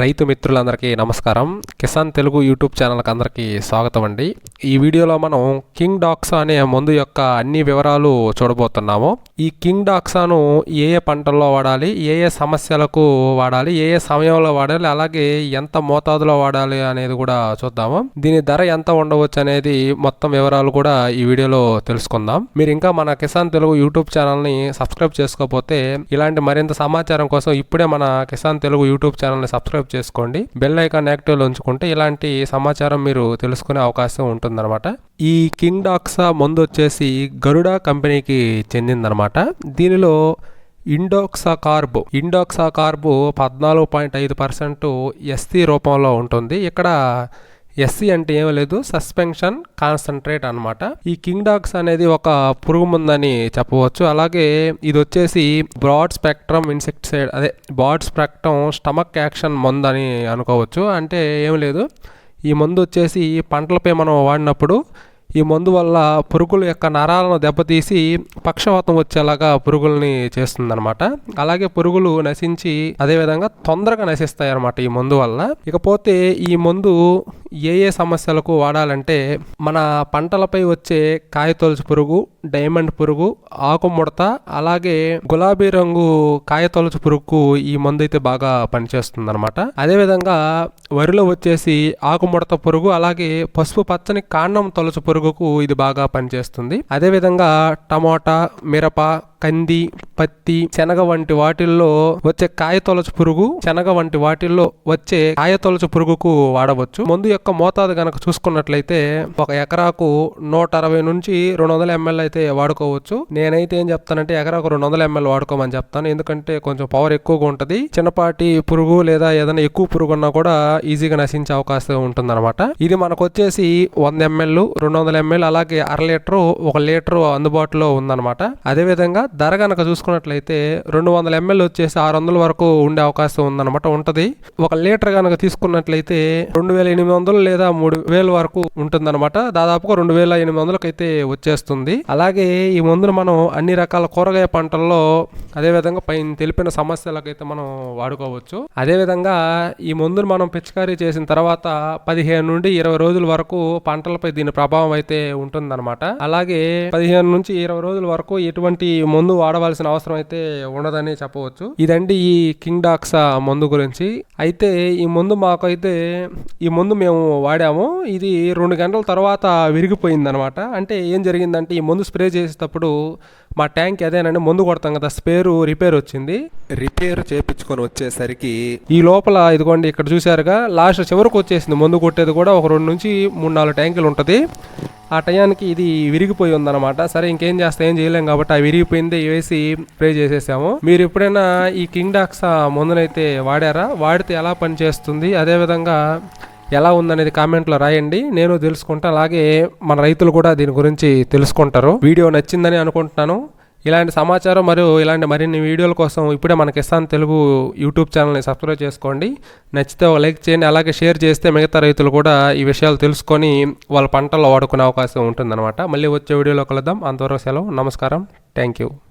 రైతు మిత్రులందరికీ నమస్కారం. కిసాన్ తెలుగు యూట్యూబ్ ఛానల్కి అందరికీ స్వాగతం అండి. ఈ వీడియోలో మనం కింగ్ డాక్సా అనే మందు యొక్క అన్ని వివరాలు చూడబోతున్నాము. ఈ కింగ్ డాక్సాను ఏ ఏ పంటల్లో వాడాలి ఏ ఏ సమస్యలకు వాడాలి ఏ ఏ సమయంలో వాడాలి అలాగే ఎంత మోతాదులో వాడాలి అనేది కూడా చూద్దాము. దీని ధర ఎంత ఉండవచ్చు అనేది మొత్తం వివరాలు కూడా ఈ వీడియోలో తెలుసుకుందాం. మీరు ఇంకా మన కిసాన్ తెలుగు యూట్యూబ్ ఛానల్ని సబ్స్క్రైబ్ చేసుకోకపోతే ఇలాంటి మరింత సమాచారం కోసం ఇప్పుడే మన కిసాన్ తెలుగు యూట్యూబ్ ఛానల్ని సబ్స్క్రైబ్ చేసుకోండి. బెల్ ఐకాన్ యాక్టివ్లో ఉంచుకుంటే ఇలాంటి సమాచారం మీరు తెలుసుకునే అవకాశం ఉంటుందన్నమాట. ఈ కింగ్ డాక్సా మందు వచ్చేసి గరుడా కంపెనీకి చెందిందనమాట దీనిలో ఇండోక్సా కార్బ్ ఇండోక్సా కార్బు పద్నాలుగు పాయింట్ ఐదు పర్సెంట్ ఎస్సీ రూపంలో ఉంటుంది. ఇక్కడ ఎస్సీ అంటే ఏమీ లేదు సస్పెన్షన్ కాన్సన్ట్రేట్ అన్నమాట. ఈ కింగ్ డాగ్స్ అనేది ఒక పురుగు ముందని చెప్పవచ్చు. అలాగే ఇది వచ్చేసి బ్రాడ్ స్పెక్ట్రమ్ ఇన్సెక్టిసైడ్ అదే బ్రాడ్ స్పెక్ట్రమ్ స్టమక్ యాక్షన్ మందు అని అనుకోవచ్చు. అంటే ఏమి లేదు. ఈ మందు వచ్చేసి పంటలపై మనం వాడినప్పుడు ఈ మందు వల్ల పురుగుల యొక్క నరాలను దెబ్బతీసి పక్షవాతం వచ్చేలాగా పురుగుల్ని చేస్తుందన్నమాట. అలాగే పురుగులు నశించి అదేవిధంగా తొందరగా నశిస్తాయి అన్నమాట ఈ మందు వల్ల. ఇకపోతే ఈ మందు ఏ ఏ సమస్యలకు వాడాలంటే మన పంటలపై వచ్చే కాయతొలుచు పురుగు డైమండ్ పురుగు ఆకుముడత అలాగే గులాబీ రంగు కాయతొలుచు పురుగుకు ఈ మందు అయితే బాగా పనిచేస్తుంది అనమాట అదేవిధంగా వరిలో వచ్చేసి ఆకుముడత పురుగు అలాగే పసుపు పచ్చని కాండం తొలచు పురుగు పురుగుకు ఇది బాగా పనిచేస్తుంది. అదేవిధంగా టమోటా మిరప కంది పత్తి శనగ వంటి వాటిల్లో వచ్చే కాయ తొలచు పురుగు శనగ వంటి వాటిల్లో వచ్చే కాయ తొలచు పురుగుకు వాడవచ్చు. మందు యొక్క మోతాదు గనక చూసుకున్నట్లయితే ఒక ఎకరాకు నూట అరవై నుంచి రెండు వందల ఎంఎల్ అయితే వాడుకోవచ్చు. నేనైతే ఏం చెప్తానంటే ఎకరాకు రెండు వందల ఎంఎల్ వాడుకోమని చెప్తాను. ఎందుకంటే కొంచెం పవర్ ఎక్కువగా ఉంటుంది. చిన్నపాటి పురుగు లేదా ఏదైనా ఎక్కువ పురుగు ఉన్నా కూడా ఈజీగా నశించే అవకాశం ఉంటుందన్నమాట. ఇది మనకు వచ్చేసి వంద ఎంఎల్ రెండు వందల ఎంఎల్ అలాగే అర లీటర్ ఒక లీటర్ అందుబాటులో ఉందన్నమాట. అదేవిధంగా ధర కనుక చూసుకున్నట్లయితే రెండు వందల ఎంఎల్ వచ్చేసి ఆరు వందల వరకు ఉండే అవకాశం ఉందన్నమాట ఉంటుంది. ఒక లీటర్ కనుక తీసుకున్నట్లయితే రెండు వేల ఎనిమిది వందలు లేదా మూడు వేల వరకు ఉంటుందన్నమాట. దాదాపుగా రెండు వేల ఎనిమిది వందలకు అయితే వచ్చేస్తుంది. అలాగే ఈ మందును మనం అన్ని రకాల కూరగాయ పంటల్లో అదేవిధంగా పైన తెలిపిన సమస్యలకైతే మనం వాడుకోవచ్చు. అదేవిధంగా ఈ మందును మనం పిచికారీ చేసిన తర్వాత పదిహేను నుండి ఇరవై రోజుల వరకు పంటలపై దీని ప్రభావం అయితే ఉంటుందన్నమాట. అలాగే పదిహేను నుంచి ఇరవై రోజుల వరకు ఎటువంటి మందు వాడవలసిన అవసరం అయితే ఉండదని చెప్పవచ్చు. ఇదండి ఈ కింగ్ డాక్స్ మందు గురించి. అయితే ఈ మందు మాకైతే ఈ మందు మేము వాడాము. ఇది రెండు గంటల తర్వాత విరిగిపోయింది అనమాట అంటే ఏం జరిగిందంటే ఈ మందు స్ప్రే చేసేటప్పుడు మా ట్యాంక్ అదేనండి మందు కొడతాం కదా స్పేరు రిపేర్ వచ్చింది. రిపేర్ చేపించుకొని వచ్చేసరికి ఈ లోపల ఇదిగోండి ఇక్కడ చూసారుగా లాస్ట్ చివరికి వచ్చేసింది మందు కొట్టేది కూడా ఒక రెండు నుంచి మూడు నాలుగు ట్యాంకులు ఉంటుంది. ఆ టయానికి ఇది విరిగిపోయి ఉందన్నమాట. సరే ఇంకేం చేస్తా? ఏం చేయలేం కాబట్టి ఆ విరిగిపోయింది వేసి స్ప్రే చేసేసాము. మీరు ఎప్పుడైనా ఈ కింగ్ డాక్స్ మందునైతే వాడారా? వాడితే ఎలా పనిచేస్తుంది అదేవిధంగా ఎలా ఉందనేది కామెంట్లో రాయండి. నేను తెలుసుకుంటా అలాగే మన రైతులు కూడా దీని గురించి తెలుసుకుంటారు. వీడియో నచ్చిందని అనుకుంటున్నాను. ఇలాంటి సమాచారం మరియు ఇలాంటి మరిన్ని వీడియోల కోసం ఇప్పుడే మన కిసాన్ తెలుగు యూట్యూబ్ ఛానల్ని సబ్స్క్రైబ్ చేసుకోండి. నచ్చితే ఒక లైక్ చేయండి. అలాగే షేర్ చేస్తే మిగతా రైతులు కూడా ఈ విషయాలు తెలుసుకొని వాళ్ళ పంటల్లో వాడుకునే అవకాశం ఉంటుందన్నమాట. మళ్ళీ వచ్చే వీడియోలో కలుద్దాం. అంతవరకు సెలవు. నమస్కారం. Thank you.